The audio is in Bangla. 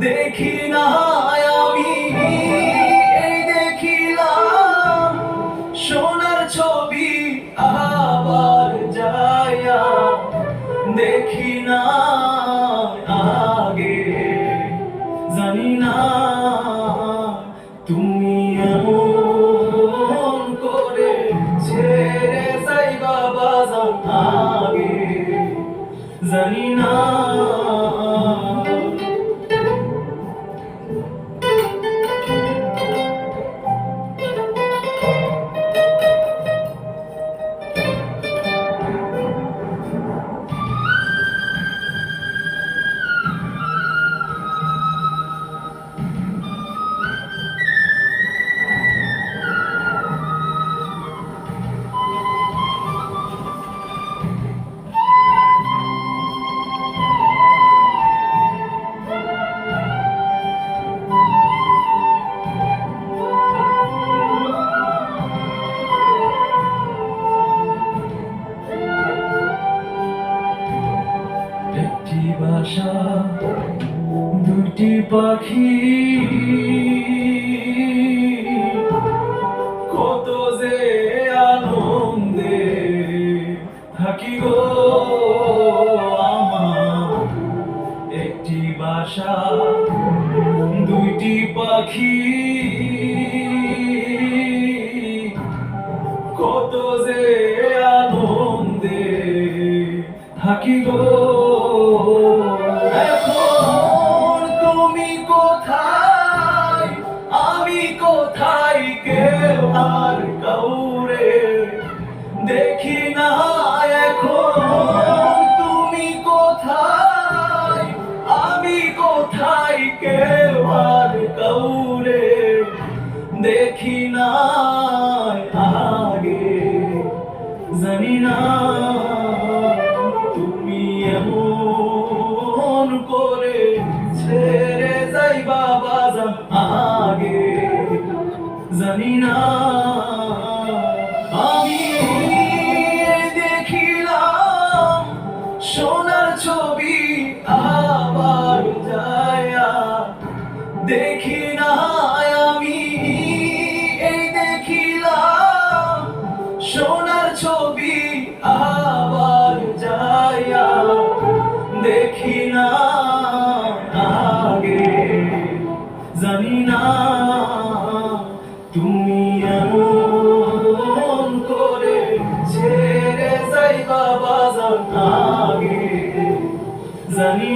দেখি না আমি, এই দেখিলাম সোনার ছবি আবার যায়া দেখি না আগে জানি না তুমি এমন করে ছেড়ে যাই বাবা আগে জানি না বাসা দুটি পাখি। কত যে আনন্দে থাকি গো আমার। একটি বাসা দুইটি পাখি। কত যে আনন্দে থাকি গো এখন তুমি কোথায়? আমি কোথায় কেউ আর কাউরে দেখি না। এখন তুমি কোথায়? আমি কোথায় কেউ আর কাউরে দেখি না। আগে জানি না। তুমি এমন করে ছেড়ে যাই বাবা আগে। জানি না জানি না তুমি এমন করে ছেড়ে যাই বাবা জান আগে জানি